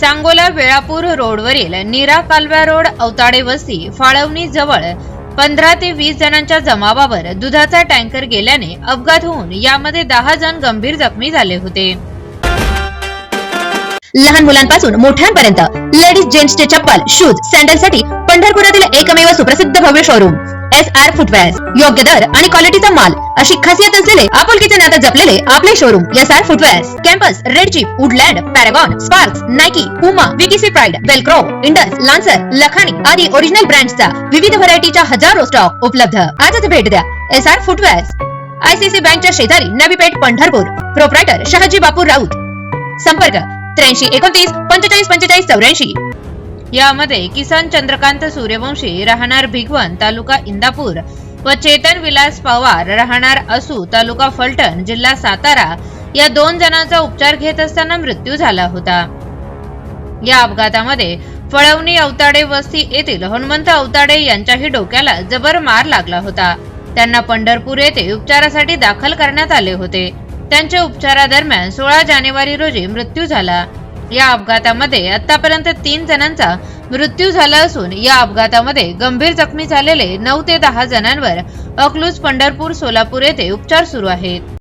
सांगोला वेळापूर रोडवरील नीरा कालव्या रोड अवताडे वस्ती फाळवणी जवळ पंधरा ते वीस जणांच्या जमावावर दुधाचा टँकर गेल्याने अपघात होऊन यामध्ये दहा जण गंभीर जखमी झाले होते. लहान मुलांपासून मोठ्यांपर्यंत लेडीज जेंट्सचे चप्पल शूज सॅन्डलसाठी पंढरपुरातील एकमेव सुप्रसिद्ध भव्य शोरूम एस आर फुटवेअर्स योग्य दर आणि क्वालिटीचा माल अशी खासियत असलेले आपुलकीचे नातं जपलेले आपले showroom S R footwears Campus Red Chip Woodland Paragon Sparx Nike Puma VTC Pride Velcro Indus Lancer Lakhani आदी ओरिजिनल ब्रँडचा विविध व्हरायटीच्या हजारो स्टॉक उपलब्ध. आजच भेट द्या एस आर फुटवेअर्स आयसीसी बँकच्या शेजारी नवीपेठ पंढरपूर. प्रोप्रायटर शहाजी बापू राऊत. संपर्क त्र्याऐंशी एकोणतीस पंचेचाळीस पंचेचाळीस चौऱ्याऐंशी. यामध्ये किसान चंद्रकांत सूर्यवंशी राहणार भिगवण तालुका इंदापूर व चेतन विलास पवार राहणार असू तालुका फलटण जिल्हा सातारा या दोन जणांचा उपचार घेत असताना मृत्यू झाला होता. या अपघातामध्ये फळवणी अवताडे वस्ती येथील हनुमंत अवताडे यांच्याही डोक्याला जबर मार लागला होता. त्यांना पंढरपूर येथे उपचारासाठी दाखल करण्यात आले होते. त्यांच्या उपचारादरम्यान सोळा जानेवारी रोजी मृत्यू झाला. या अपघातामध्ये आतापर्यंत तीन जणांचा मृत्यू झाला असून या अपघातामध्ये गंभीर जखमी झालेले नऊ ते दहा जणांवर अकलूज पंढरपूर सोलापूर येथे उपचार सुरू आहेत.